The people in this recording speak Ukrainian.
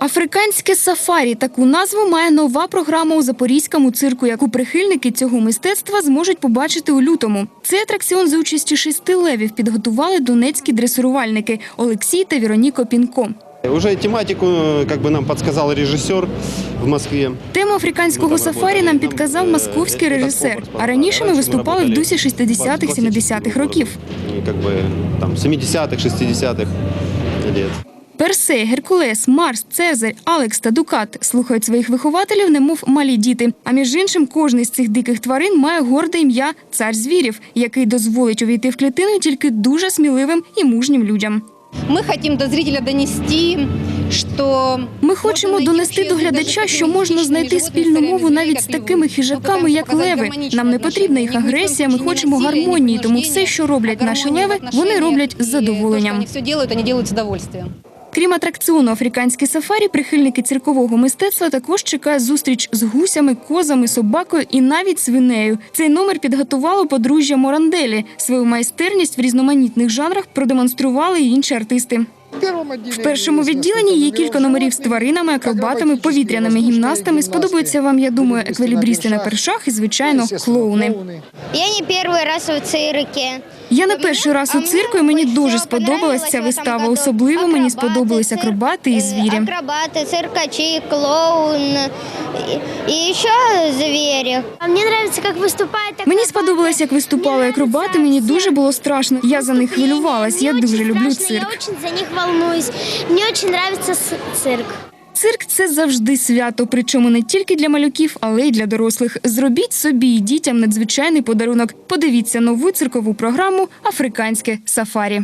Африканське сафарі таку назву має нова програма у запорізькому цирку, яку прихильники цього мистецтва зможуть побачити у лютому. Цей атракціон за участі шести левів підготували донецькі дресирувальники Олексій та Віроніко Пінко. Уже тематику э, как бы нам подсказал режиссер в Москве. Тему африканського сафарі нам підказав московський режисер. А раніше ми виступали в дусі 60-х, 70-х років. И Как бы там 70-х, 60-х лет. Персей, Геркулес, Марс, Цезарь, Алекс та Дукат слухають своїх вихователів, немов малі діти. А між іншим, кожний з цих диких тварин має горде ім'я цар звірів, який дозволить увійти в клітину тільки дуже сміливим і мужнім людям. Мы хотим до зрителя донести, что Ми хочемо донести до глядача, що можна знайти спільну мову навіть з такими хижаками, як леви. Нам не потрібна їх агресія. Ми хочемо гармонії. Тому все, що роблять наші леви, вони роблять з задоволенням. Все делают, они делают с удовольствием. Крім атракціону «Африканське сафарі», прихильники циркового мистецтва також чекає зустріч з гусями, козами, собакою і навіть свинею. Цей номер підготувало подружжя Моранделі. Свою майстерність в різноманітних жанрах продемонстрували й інші артисти. В першому відділенні є кілька номерів з тваринами, акробатами, повітряними гімнастами. Сподобаються вам, я думаю, еквілібристи на першах і, звичайно, клоуни. Я не первый раз в цирке. Я не перший раз у цирку, і мені дуже сподобалась ця вистава. Особливо мені сподобались акробати і звірі. Акробаты, циркачи, клоун еще звери. А мне нравится, как выступает Мені сподобалось, як виступали акробати. Мені дуже було страшно. Я за них хвилювалась. Я дуже люблю Я цирк. очень за них волнуюсь. Мне очень нравится с- цирк. Цирк це завжди свято, причому не тільки для малюків, але й для дорослих. Зробіть собі і дітям надзвичайний подарунок. Подивіться нову циркову програму Африканське сафарі.